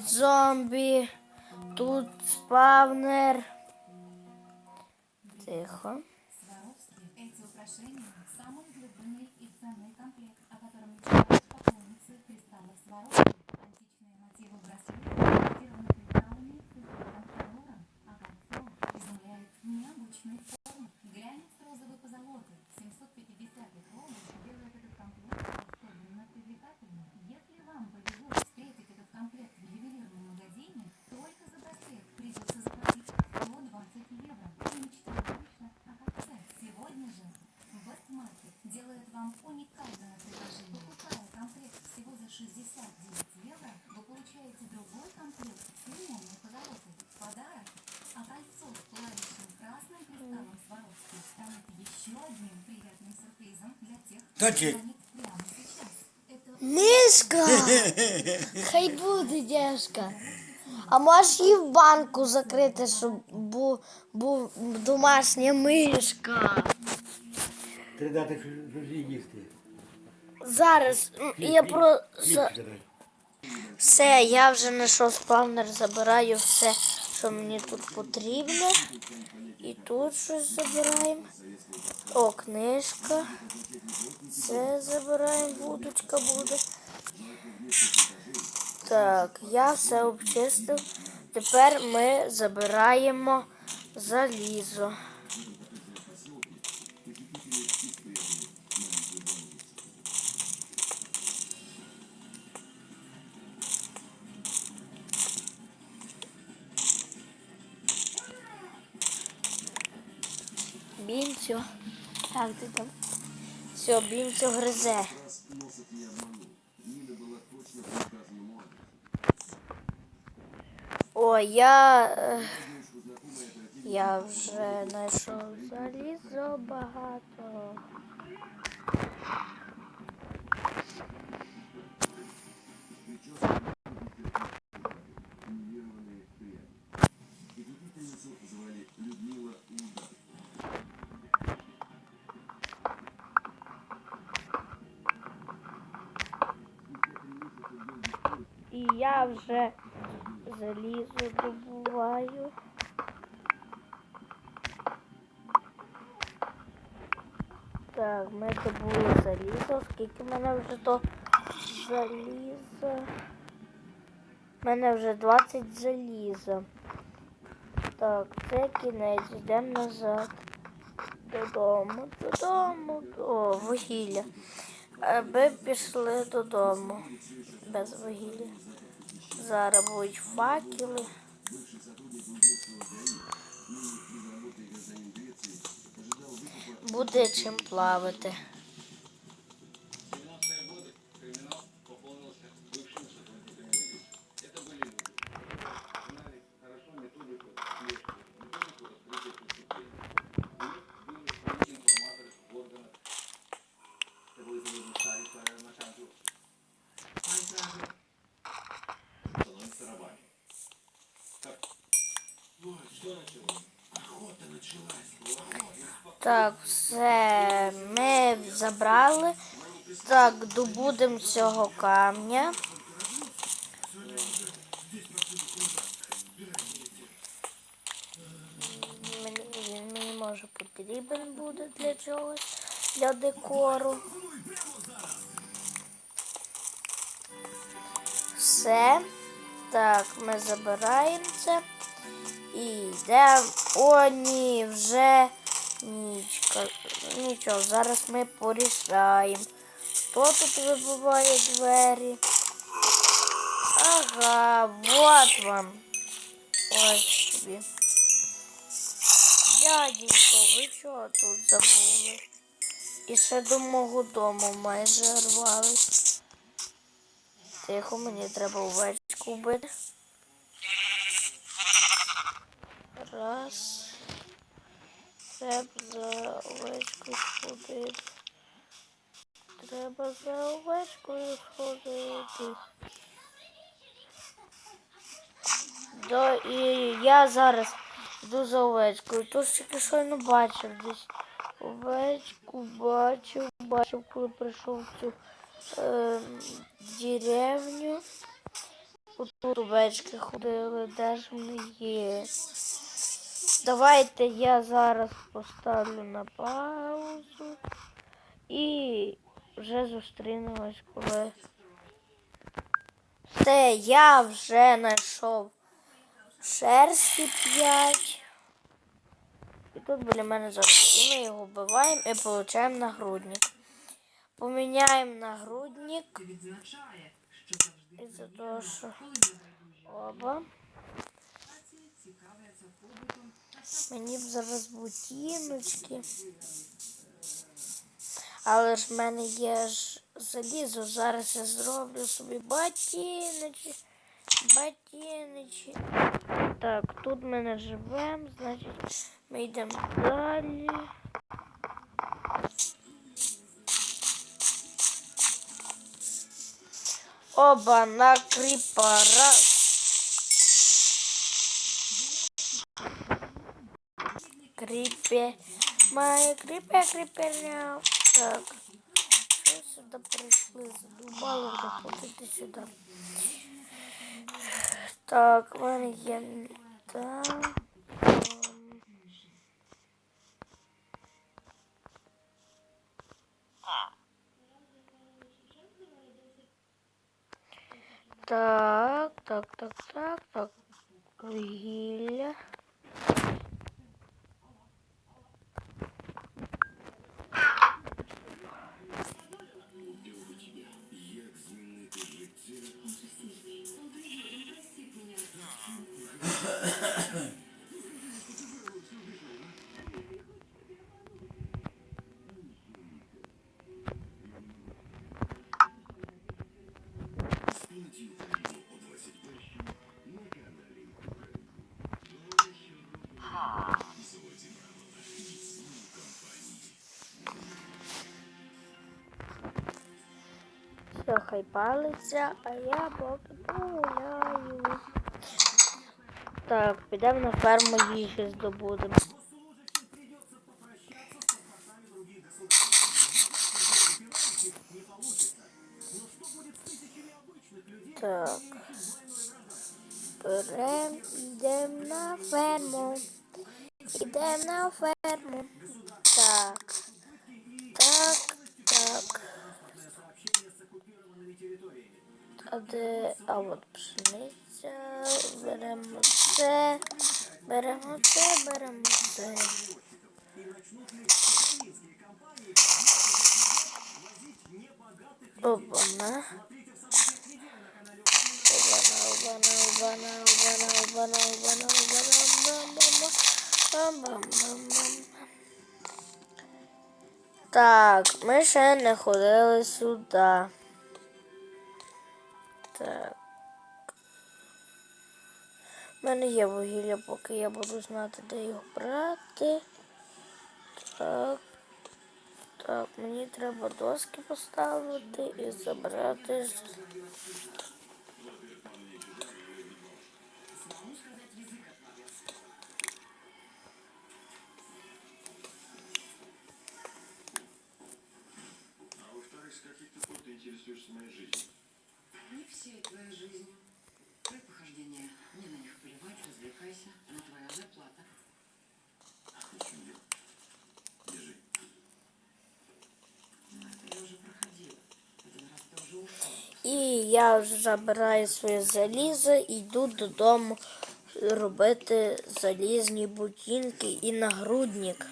Зомбі, тут спавнер. Тихо. 69 евро, вы получаете другой комплект с лимонной позолотой. В Подарок. А кольцо с пылающим красным кристаллом Сваровски станет еще одним приятным сюрпризом для тех, кто Точек. звонит прямо сейчас. Это Мишка! Хай буде дяшка. А можеш її в банку закрити, щоб був, був домашня мишка. Треба дати щось- щось їй їсти. Зараз я про все, я вже знайшов спавнер, забираю все, що мені тут потрібно. І тут щось забираємо. О, книжка. Це забираємо, вудочка буде. Так, я все обчистив. Тепер ми забираємо залізо. Бінцю. Так, ти там. Все, бінцю гризе. О, я. е, Я вже знайшов залізо багато. І я вже залізо добуваю. Так, ми добули залізо. Скільки в мене вже то заліза? У мене вже 20 заліза. Так, це кінець, йдемо назад. Додому, додому. О, вугілля. Аби пішли додому. Без вугілля. Зараз будуть факели. Буде чим плавати. Так, все ми забрали. Так, добудемо цього камня. Він мені може потрібен буде для чогось, для декору. Все. Так, ми забираємо це. І йдемо. О, ні, вже нічка. Нічого, зараз ми порішаємо. Хто тут вибиває двері? Ага, вот вам. Ось тобі. Дяденько, ви чого тут забули? І ще до мого дому майже рвались. Тихо, мені треба овечку вбити. Раз. Треба за овечкою сходити. Треба за овечкою сходити. Да, і я зараз йду за овечкою. Тож тільки щойно бачив десь. Овечку бачив, бачив, коли прийшов в цю е, деревню. Отут овечки ходили, де ж вони є. Давайте я зараз поставлю на паузу і вже зустрінемось, коли. Все, я вже знайшов шерсті 5. І тут біля мене зараз. І ми його вбиваємо і отримуємо нагрудник. Поміняємо нагрудник. завжди Із-за того, що оба. Мені б зараз ботиночки. Але ж в мене є ж залізо. Зараз я зроблю собі ботиночки. Ботиночки. Так, тут ми не живемо, значить ми йдемо далі. Оба на кріпара. Кріпе. Має кріпе, кріпе. Так. Що сюди прийшли? Задумали вже ходити сюди. Так, в мене є. Так. ем. Так, так, так, так, так. Все, хай палиться, а я поки погуляю. Так, підемо на ферму їжі здобудемо. Так. Берем, на ферму. Йдемо на ферму. Так. Так, так. А де, а от пшениця, беремо це, беремо це, беремо це. Обана. Обана, обана, обана, обана, обана, обана, обана. Так, ми ще не ходили сюди. Так. У мене є вугілля, поки я буду знати, де його брати. Так. Так, мені треба доски поставити і забрати. ж- А во-вторых, с каких ты пор ты интересуешься моей жизнью? Не всей твоей жизнью. развлекайся, но твоя зарплата. В чем дело? Держи. Ну, это я уже проходила. Один раз ты уже ушел. І я вже забираю своє залізо і йду додому робити залізні ботинки і нагрудник.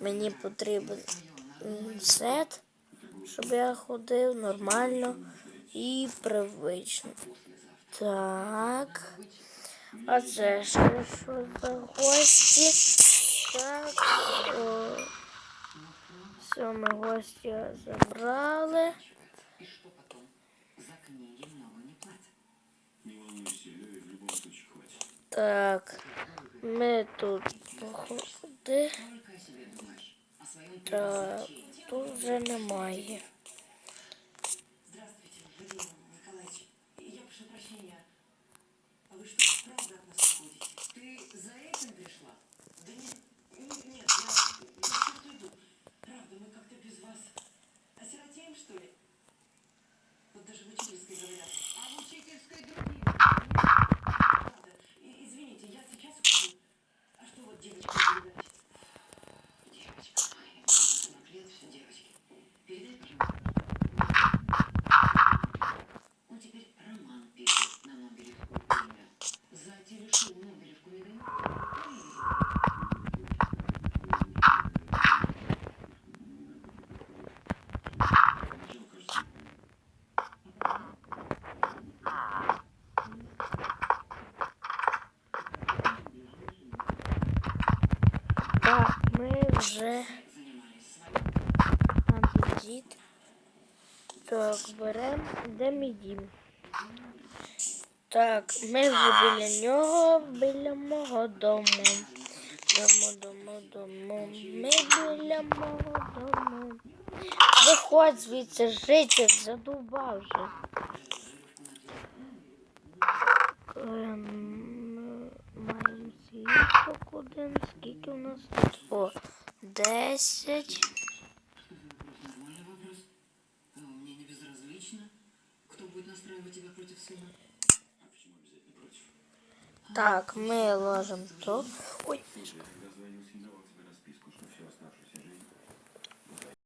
Мені потрібен сет, щоб я ходив нормально і привично. Так. А що за гості? Так. О. Все, ми гості забрали. Так, ми тут походи. Так, тут вже немає. Так, беремо. Де мій дім? Так, ми вже біля нього, біля мого дому. Дому, дому, дому. Ми біля мого дому. Виходь звідси, житель, задубав вже. Ем, Маємо світок один. Скільки у нас тут? О, десять. Против? Так, мы ложим то. Ой,